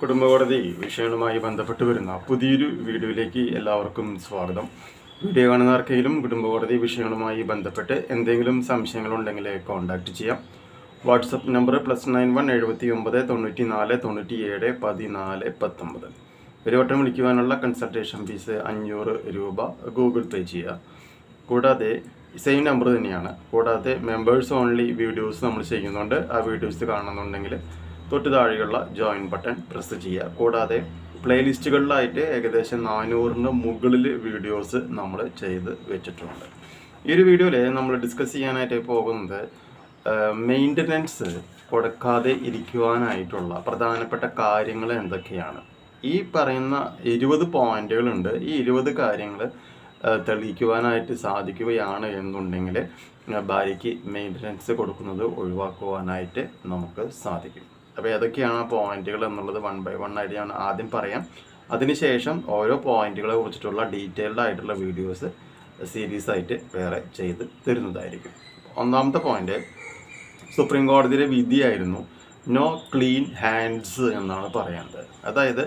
കുടുംബകോടതി വിഷയവുമായി ബന്ധപ്പെട്ട് വരുന്ന പുതിയൊരു വീഡിയോയിലേക്ക് എല്ലാവർക്കും സ്വാഗതം. വീഡിയോ കാണുന്നവർക്കെങ്കിലും കുടുംബകോടതി വിഷയങ്ങളുമായി ബന്ധപ്പെട്ട് എന്തെങ്കിലും സംശയങ്ങളുണ്ടെങ്കിൽ കോൺടാക്റ്റ് ചെയ്യാം. WhatsApp number plus nine one എഴുപത്തി ഒമ്പത് തൊണ്ണൂറ്റി നാല് തൊണ്ണൂറ്റി ഏഴ് പതിനാല് പത്തൊമ്പത്. ഒരു വട്ടം വിളിക്കുവാനുള്ള കൺസൾട്ടേഷൻ ഫീസ് അഞ്ഞൂറ് രൂപ ഗൂഗിൾ പേ ചെയ്യുക. കൂടാതെ സെയിം നമ്പർ തന്നെയാണ്. കൂടാതെ മെമ്പേഴ്സ് ഓൺലി വീഡിയോസ് നമ്മൾ ചെയ്യുന്നുണ്ട്. ആ വീഡിയോസ് കാണുന്നുണ്ടെങ്കിൽ തൊട്ട് താഴെയുള്ള ജോയിൻ ബട്ടൺ പ്രസ് ചെയ്യുക. കൂടാതെ പ്ലേലിസ്റ്റുകളിലായിട്ട് ഏകദേശം നാനൂറിന് മുകളിൽ വീഡിയോസ് നമ്മൾ ചെയ്ത് വെച്ചിട്ടുണ്ട്. ഈ ഒരു വീഡിയോയിൽ നമ്മൾ ഡിസ്കസ് ചെയ്യാനായിട്ട് പോകുന്നത് മെയിന്റനൻസ് കൊടുക്കാതെ ഇരിക്കുവാനായിട്ടുള്ള പ്രധാനപ്പെട്ട കാര്യങ്ങൾ എന്തൊക്കെയാണ്? ഈ പറയുന്ന ഇരുപത് പോയിന്റുകളുണ്ട് ഈ ഇരുപത് കാര്യങ്ങൾ തെളിയിക്കുവാനായിട്ട് സാധിക്കുകയാണ് എന്നുണ്ടെങ്കിൽ ഭാര്യയ്ക്ക് മെയിന്റനൻസ് കൊടുക്കുന്നത് ഒഴിവാക്കുവാനായിട്ട് നമുക്ക് സാധിക്കും. അപ്പോൾ ഏതൊക്കെയാണ് പോയിന്റുകൾ എന്നുള്ളത് വൺ ബൈ വൺ ആയിട്ട് ഞാൻ ആദ്യം പറയാം. അതിനുശേഷം ഓരോ പോയിന്റുകളെ കുറിച്ചിട്ടുള്ള ഡീറ്റെയിൽഡ് ആയിട്ടുള്ള വീഡിയോസ് സീരീസ് ആയിട്ട് വേറെ ചെയ്ത് തരുന്നതായിരിക്കും. ഒന്നാമത്തെ പോയിന്റ് സുപ്രീം കോടതിയിലെ വിധിയായിരുന്നു നോ ക്ലീൻ ഹാൻഡ്സ് എന്നാണ് പറയുന്നത് അതായത്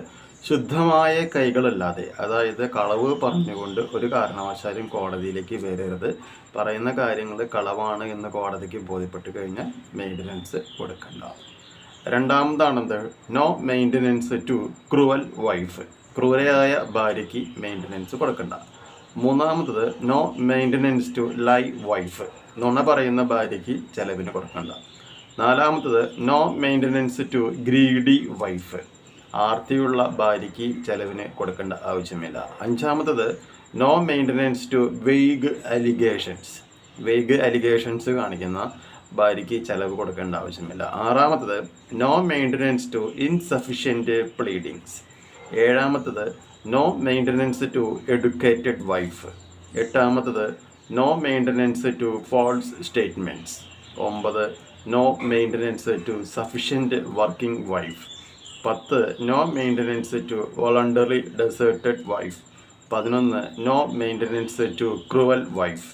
ശുദ്ധമായ കൈകളല്ലാതെ അതായത് കളവ് പറഞ്ഞുകൊണ്ട് ഒരു കാരണവശാലും കോടതിയിലേക്ക് വരരുത്. പറയുന്ന കാര്യങ്ങൾ കളവാണ് എന്ന് കോടതിക്ക് ബോധ്യപ്പെട്ട് കഴിഞ്ഞാൽ മെയിന്റനൻസ് കൊടുക്കണ്ട. രണ്ടാമതാണെന്ത്? No maintenance to cruel wife ക്രൂരയായ ഭാര്യയ്ക്ക് മെയിന്റനൻസ് കൊടുക്കണ്ട. മൂന്നാമത്തത് no maintenance to lie wife നുണ പറയുന്ന ഭാര്യയ്ക്ക് ചെലവിന് കൊടുക്കണ്ട. നാലാമത്തത് no maintenance to greedy wife ആർത്തിയുള്ള ഭാര്യയ്ക്ക് ചെലവിന് കൊടുക്കേണ്ട ആവശ്യമില്ല. അഞ്ചാമത്തത് no maintenance to vague allegations vague allegations കാണിക്കുന്ന ഭാര്യയ്ക്ക് ചെലവ് കൊടുക്കേണ്ട ആവശ്യമില്ല. ആറാമത്തത് no maintenance to insufficient pleadings ഏഴാമത്തത് no maintenance to educated wife എട്ടാമത്തത് no maintenance to false statements ഒമ്പത് no maintenance to sufficient working wife പത്ത് no maintenance to voluntary deserted wife പതിനൊന്ന് no maintenance to cruel wife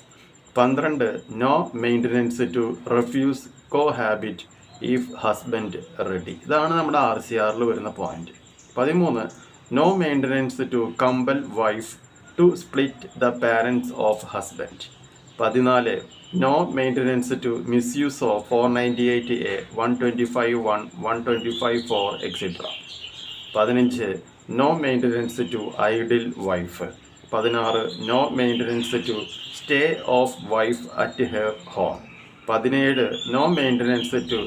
പന്ത്രണ്ട് no maintenance to refuse cohabit if husband ready ഇതാണ് നമ്മുടെ R C ആറിൽ വരുന്ന point പതിമൂന്ന് no maintenance to compel wife to split the parents of husband പതിനാല് no maintenance to misuse of four ninety eight A one twenty five one one twenty five four etcetera പതിനഞ്ച് no maintenance to idle wife പതിനാറ് no maintenance to stay of wife at her home പതിനേഴ് no maintenance to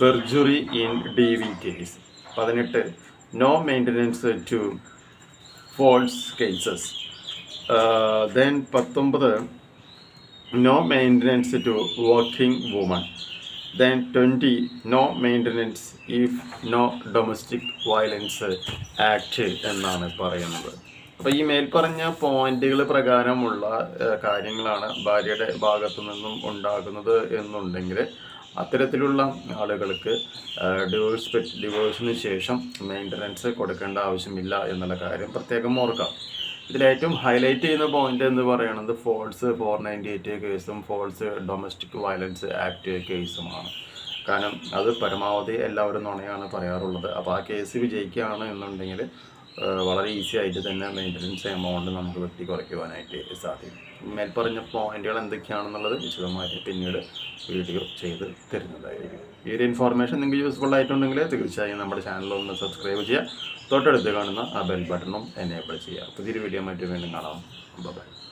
perjury in D V case പതിനെട്ട് no maintenance to false cases then പത്തൊമ്പത് no maintenance to working woman then twenty no maintenance if no domestic violence act എന്നാണ് പറയുന്നത്. അപ്പോൾ ഈ മേൽപ്പറഞ്ഞ പോയിന്റുകൾ പ്രകാരമുള്ള കാര്യങ്ങളാണ് ഭാര്യയുടെ ഭാഗത്തു നിന്നും ഉണ്ടാകുന്നത് എന്നുണ്ടെങ്കിൽ അത്തരത്തിലുള്ള ആളുകൾക്ക് ഡിവോഴ്സ് ഡിവോഴ്സിന് ശേഷം മെയിന്റനൻസ് കൊടുക്കേണ്ട ആവശ്യമില്ല എന്നുള്ള കാര്യം പ്രത്യേകം ഓർക്കാം. ഇതിൽ ഏറ്റവും ഹൈലൈറ്റ് ചെയ്യുന്ന പോയിന്റ് എന്ന് പറയുന്നത് ഫോൾസ് ഫോർ നയന്റി എയ്റ്റ് കേസും ഫോൾസ് ഡൊമസ്റ്റിക് വയലൻസ് ആക്ട് കേസുമാണ് കാരണം അത് പരമാവധി എല്ലാവരും നുണയാണ് പറയാറുള്ളത്. അപ്പോൾ ആ കേസ് വിജയിക്കുകയാണ് എന്നുണ്ടെങ്കിൽ വളരെ ഈസി ആയിട്ട് തന്നെ മെയിന്റനൻസ് എമൗണ്ട് നമുക്ക് വെട്ടി കുറയ്ക്കുവാനായിട്ട് സാധിക്കും. മേൽപ്പറഞ്ഞ പോയിന്റുകൾ എന്തൊക്കെയാണെന്നുള്ളത് വിശദമായിട്ട് പിന്നീട് വീഡിയോ ചെയ്ത് തരുന്നതായിരിക്കും. ഈ ഒരു ഇൻഫോർമേഷൻ നിങ്ങൾക്ക് യൂസ്ഫുൾ ആയിട്ടുണ്ടെങ്കിൽ തീർച്ചയായും നമ്മുടെ ചാനലൊന്ന് സബ്സ്ക്രൈബ് ചെയ്യുക. തൊട്ടടുത്ത് കാണുന്ന ആ ബെൽ ബട്ടണും എനേബിൾ ചെയ്യുക. പുതിയൊരു വീഡിയോ മറ്റും വീണ്ടും കാണാം. ബൈ